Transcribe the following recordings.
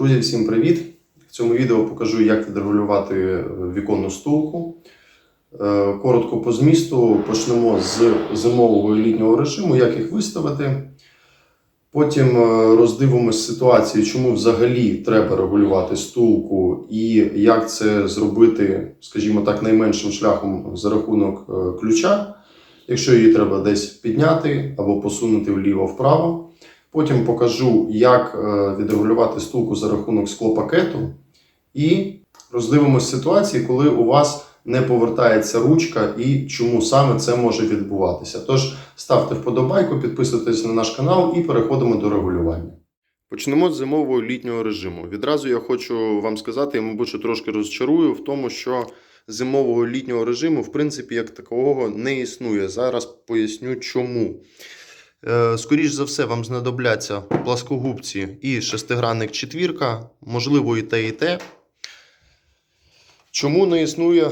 Друзі, всім привіт! В цьому відео покажу, як відрегулювати е, віконну стулку. Е, Коротко по змісту почнемо з зимового і літнього режиму, як їх виставити. Потім е, роздивимось ситуацію, чому взагалі треба регулювати стулку і як це зробити, скажімо так, найменшим шляхом за рахунок ключа, якщо її треба десь підняти або посунути вліво-вправо. Потім покажу, як е, відрегулювати стулку за рахунок склопакету. І роздивимось ситуації, коли у вас не повертається ручка і чому саме це може відбуватися. Тож ставте вподобайку, підписуйтесь на наш канал і переходимо до регулювання. Почнемо з зимового літнього режиму. Відразу я хочу вам сказати, я, мабуть, трошки розчарую в тому, що зимового літнього режиму, в принципі, як такого не існує. Зараз поясню чому. Е, Скоріш за все, вам знадобляться пласкогубці і шестигранник четвірка, можливо, і те, і те. Чому не існує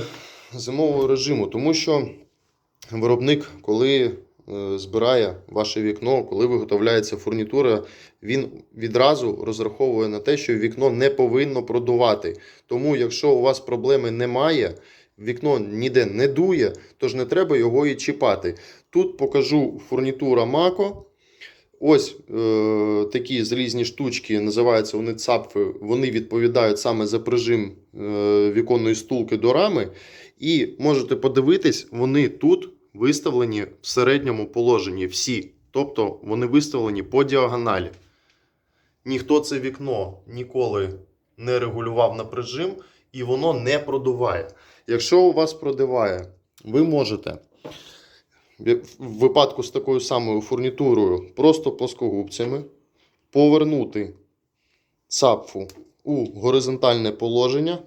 зимового режиму? Тому що виробник, коли е, збирає ваше вікно, коли виготовляється фурнітура, він відразу розраховує на те, що вікно не повинно продувати. Тому, якщо у вас проблеми немає, вікно ніде не дує, тож не треба його і чіпати. Тут покажу фурнітура Мако. Ось е, такі залізні штучки, називаються вони цапфи. Вони відповідають саме за прижим е, віконної стулки до рами. І можете подивитись, вони тут виставлені в середньому положенні всі. Тобто вони виставлені по діагоналі. Ніхто це вікно ніколи не регулював на прижим, і воно не продуває. Якщо у вас продуває, ви можете в випадку з такою самою фурнітурою просто плоскогубцями повернути цапфу у горизонтальне положення.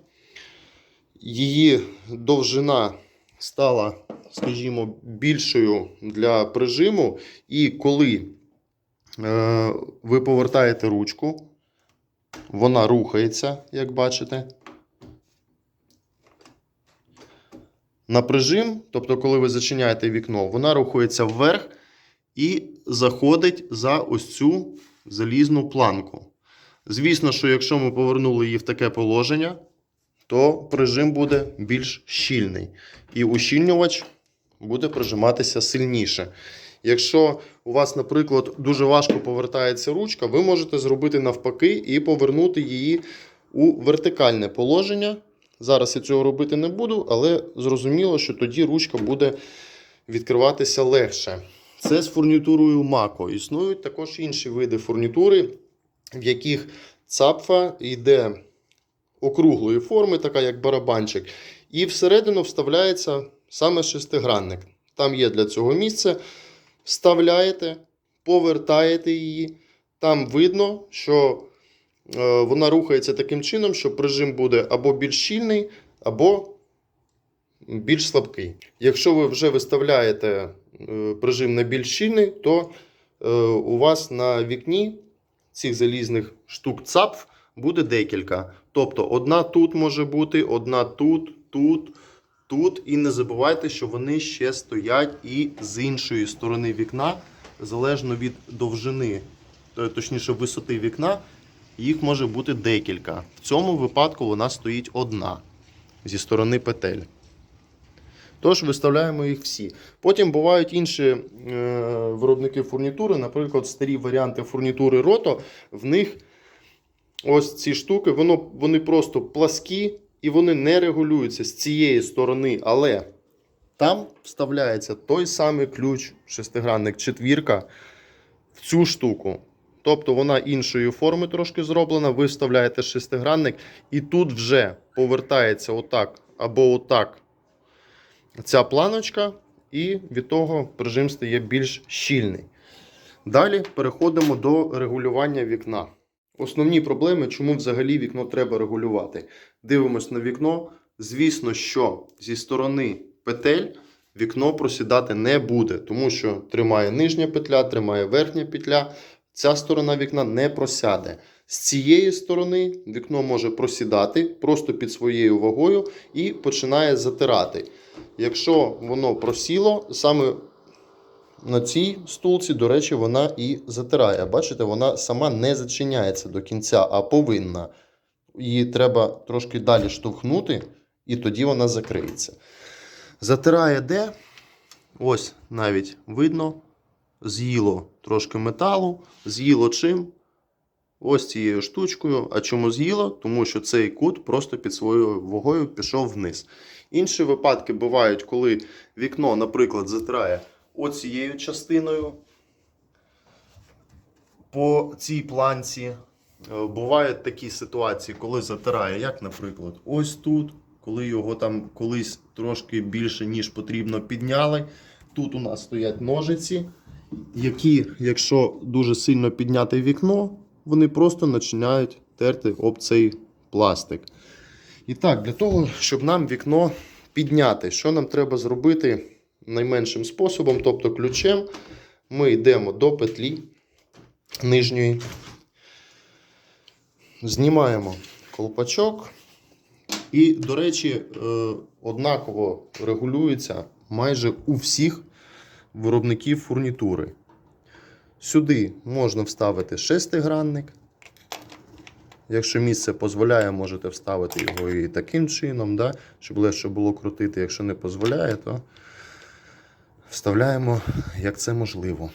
Її довжина стала, скажімо, більшою для прижиму. І коли е, ви повертаєте ручку, вона рухається, як бачите. На прижим, тобто, коли ви зачиняєте вікно, вона рухається вверх і заходить за ось цю залізну планку. Звісно, що якщо ми повернули її в таке положення, то прижим буде більш щільний. І ущільнювач буде прижиматися сильніше. Якщо у вас, наприклад, дуже важко повертається ручка, ви можете зробити навпаки і повернути її у вертикальне положення. Зараз я цього робити не буду, але зрозуміло, що тоді ручка буде відкриватися легше. Це з фурнітурою Мако. Існують також інші види фурнітури, в яких цапфа йде округлої форми, така як барабанчик, і всередину вставляється саме шестигранник. Там є для цього місце. Вставляєте, повертаєте її. Там видно, що вона рухається таким чином, що прижим буде або більш щільний, або більш слабкий. Якщо ви вже виставляєте е, прижим на більш щільний, то е, у вас на вікні цих залізних штук цапф буде декілька. Тобто одна тут може бути, одна тут, тут, тут. І не забувайте, що вони ще стоять і з іншої сторони вікна, залежно від довжини, е, точніше висоти вікна, їх може бути декілька. В цьому випадку вона стоїть одна зі сторони петель. Тож виставляємо їх всі. Потім бувають інші е, виробники фурнітури, наприклад, старі варіанти фурнітури рото, в них ось ці штуки, воно, вони просто пласкі і вони не регулюються з цієї сторони, але там вставляється той самий ключ, шестигранник четвірка, в цю штуку. Тобто вона іншої форми трошки зроблена. Ви вставляєте шестигранник, і тут вже повертається отак або отак ця планочка, і від того прижим стає більш щільний. Далі переходимо до регулювання вікна. Основні проблеми, чому взагалі вікно треба регулювати. Дивимось на вікно. Звісно, що зі сторони петель вікно просідати не буде, тому що тримає нижня петля, тримає верхня петля. Ця сторона вікна не просяде. З цієї сторони вікно може просідати просто під своєю вагою і починає затирати. Якщо воно просіло, саме на цій стулці, до речі, вона і затирає. Бачите, вона сама не зачиняється до кінця, а повинна. Її треба трошки далі штовхнути, і тоді вона закриється. Затирає де? Ось навіть видно. З'їло трошки металу. З'їло чим? Ось цією штучкою. А чому з'їло? Тому що цей кут просто під своєю вагою пішов вниз. Інші випадки бувають, коли вікно, наприклад, затирає оцією частиною по цій планці. Е, Бувають такі ситуації, коли затирає, як, наприклад, ось тут, коли його там колись трошки більше, ніж потрібно, підняли. Тут у нас стоять ножиці, які, якщо дуже сильно підняти вікно, вони просто починають терти об цей пластик. І так, для того, щоб нам вікно підняти, що нам треба зробити найменшим способом, тобто ключем, ми йдемо до петлі нижньої, знімаємо колпачок. І, до речі, е, однаково регулюється майже у всіх виробників фурнітури. Сюди можна вставити шестигранник. Якщо місце дозволяє, можете вставити його і таким чином, да? щоб легше було крутити. Якщо не дозволяє, то вставляємо, як це можливо.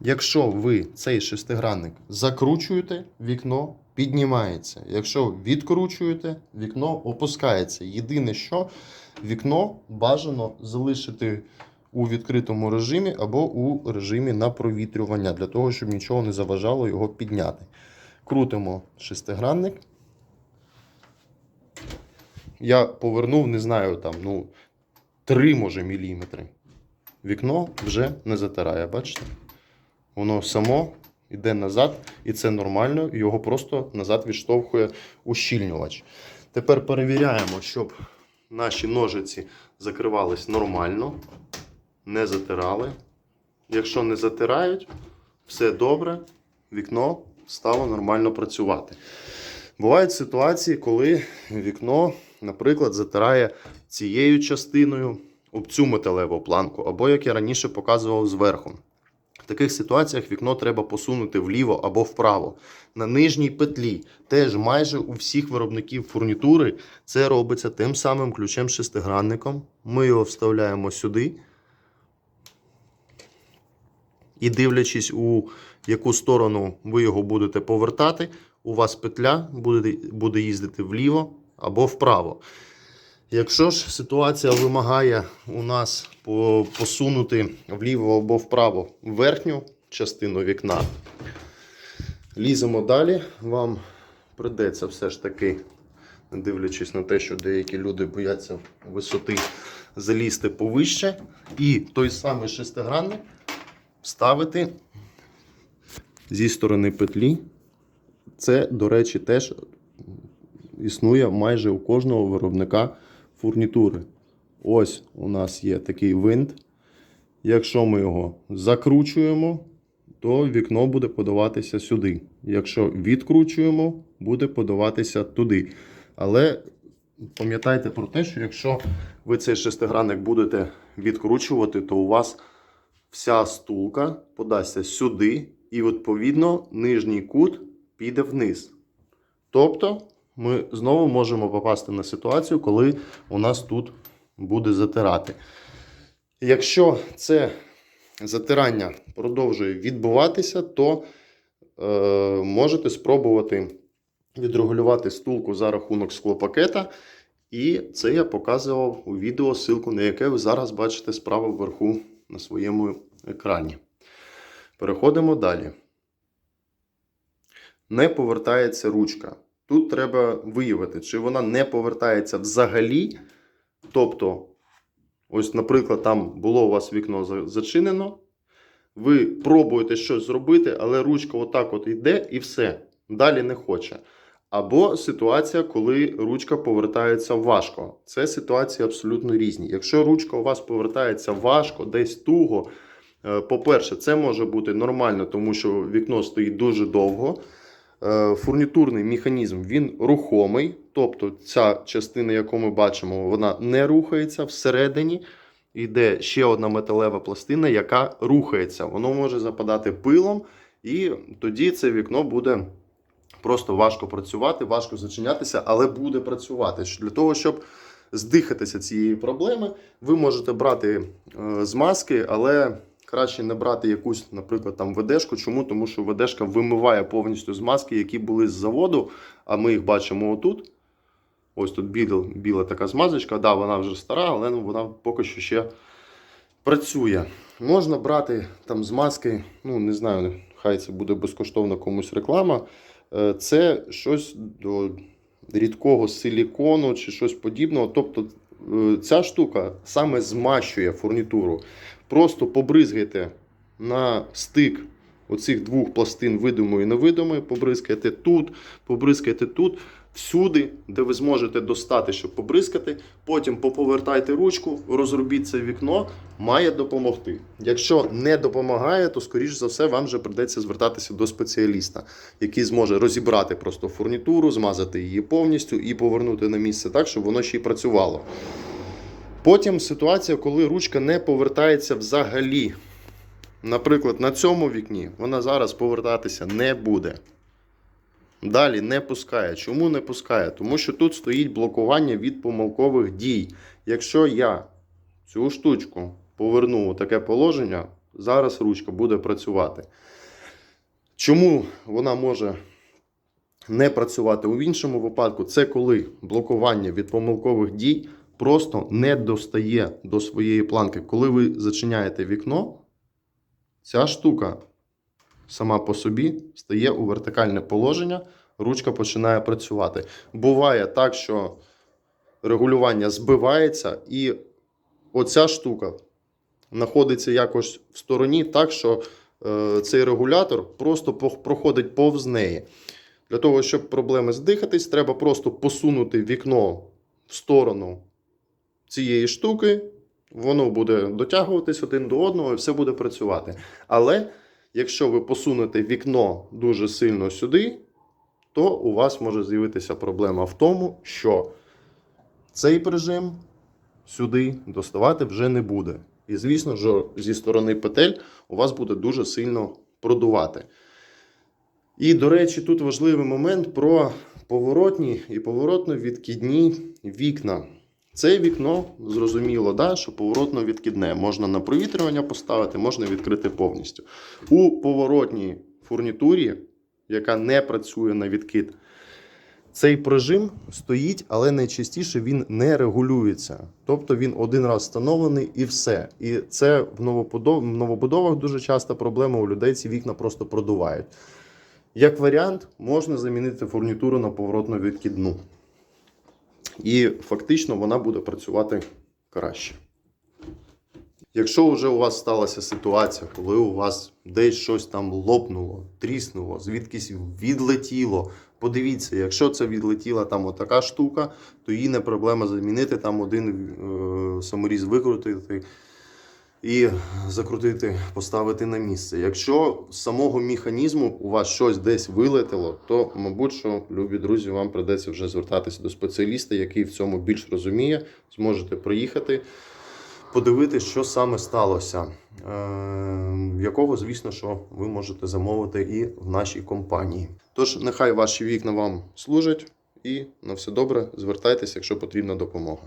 Якщо ви цей шестигранник закручуєте, вікно піднімається. Якщо відкручуєте, вікно опускається. Єдине, що вікно бажано залишити у відкритому режимі або у режимі на провітрювання, для того, щоб нічого не заважало його підняти. Крутимо шестигранник. Я повернув, не знаю, там, ну, 3 може міліметри. Вікно вже не затирає, бачите? Воно само йде назад, і це нормально, його просто назад відштовхує ущільнювач. Тепер перевіряємо, щоб наші ножиці закривались нормально, не затирали. Якщо не затирають, все добре, вікно стало нормально працювати. Бувають ситуації, коли вікно, наприклад, затирає цією частиною об цю металеву планку, або, як я раніше показував, зверху. В таких ситуаціях вікно треба посунути вліво або вправо. На нижній петлі, теж майже у всіх виробників фурнітури, це робиться тим самим ключем шестигранником. Ми його вставляємо сюди. І дивлячись, у яку сторону ви його будете повертати, у вас петля буде, буде їздити вліво або вправо. Якщо ж ситуація вимагає у нас посунути вліво або вправо верхню частину вікна, ліземо далі. Вам придеться все ж таки, не дивлячись на те, що деякі люди бояться висоти, залізти повище. І той самий шестигранник вставити зі сторони петлі. Це, до речі, теж існує майже у кожного виробника фурнітури. Ось у нас є такий винт. Якщо ми його закручуємо, то вікно буде подаватися сюди. Якщо відкручуємо, буде подаватися туди. Але пам'ятайте про те, що якщо ви цей шестигранник будете відкручувати, то у вас вся стулка подасться сюди, і відповідно нижній кут піде вниз. Тобто ми знову можемо попасти на ситуацію, коли у нас тут буде затирати. Якщо це затирання продовжує відбуватися, то е, можете спробувати відрегулювати стулку за рахунок склопакета. І це я показував у відео, ссылку на яке ви зараз бачите справа вверху на своєму екрані. Переходимо далі. Не повертається ручка. Тут треба виявити, чи вона не повертається взагалі. Тобто, ось, наприклад, там було у вас вікно зачинено. Ви пробуєте щось зробити, але ручка отак от йде і все. Далі не хоче. Або ситуація, коли ручка повертається важко. Це ситуації абсолютно різні. Якщо ручка у вас повертається важко, десь туго, е, по-перше, це може бути нормально, тому що вікно стоїть дуже довго. Е, Фурнітурний механізм він рухомий, тобто ця частина, яку ми бачимо, вона не рухається всередині. йде ще одна металева пластина, яка рухається. Воно може западати пилом, і тоді це вікно буде просто важко працювати, важко зачинятися, але буде працювати. Для того, щоб здихатися цієї проблеми, ви можете брати е, змазки, але краще не брати якусь, наприклад, там ведешку. Чому? Тому що ведешка вимиває повністю змазки, які були з заводу, а ми їх бачимо отут. Ось тут біла, біла така змазочка. Да, вона вже стара, але ну, вона поки що ще працює. Можна брати там змазки, ну не знаю, хай це буде безкоштовно комусь реклама. Е, Це щось до рідкого силікону чи щось подібного. Тобто е, ця штука саме змащує фурнітуру. Просто побризгайте на стик оцих двох пластин видимої і невидимої, побризкайте тут, побризкайте тут, всюди, де ви зможете достати, щоб побризкати. Потім поповертайте ручку, розробіть це вікно, має допомогти. Якщо не допомагає, то скоріш за все вам вже придеться звертатися до спеціаліста, який зможе розібрати просто фурнітуру, змазати її повністю і повернути на місце так, щоб воно ще й працювало. Потім ситуація, коли ручка не повертається взагалі. Наприклад, на цьому вікні вона зараз повертатися не буде. Далі не пускає. Чому не пускає? Тому що тут стоїть блокування від помилкових дій. Якщо я цю штучку поверну у таке положення, зараз ручка буде працювати. Чому вона може не працювати у іншому випадку? Це коли блокування від помилкових дій просто не достає до своєї планки. Коли ви зачиняєте вікно, ця штука сама по собі стає у вертикальне положення, ручка починає працювати. Буває так, що регулювання збивається, і оця штука знаходиться якось в стороні, так що е, цей регулятор просто проходить повз неї. Для того, щоб проблеми здихатись, треба просто посунути вікно в сторону цієї штуки, воно буде дотягуватись один до одного і все буде працювати. Але якщо ви посунете вікно дуже сильно сюди, то у вас може з'явитися проблема в тому, що цей прижим сюди доставати вже не буде. І звісно, що зі сторони петель у вас буде дуже сильно продувати. І, до речі, тут важливий момент про поворотні і поворотно відкидні вікна. Це вікно, зрозуміло, да, що поворотно відкидне. Можна на провітрювання поставити, можна відкрити повністю. У поворотній фурнітурі, яка не працює на відкид, цей прижим стоїть, але найчастіше він не регулюється. Тобто він один раз встановлений і все. І це в новобудовах дуже часто проблема у людей. Ці вікна просто продувають. Як варіант, можна замінити фурнітуру на поворотно відкидну. І фактично вона буде працювати краще. Якщо вже у вас сталася ситуація, коли у вас десь щось там лопнуло, тріснуло, звідкись відлетіло, подивіться, якщо це відлетіла там отака штука, то її не проблема замінити, там один е, саморіз викрутити і закрутити, поставити на місце. Якщо з самого механізму у вас щось десь вилетіло, то, мабуть, що, любі друзі, вам придеться вже звертатися до спеціаліста, який в цьому більш розуміє, зможете приїхати подивитися, що саме сталося, е, якого, звісно, що ви можете замовити і в нашій компанії. Тож, нехай ваші вікна вам служать і на все добре, звертайтеся, якщо потрібна допомога.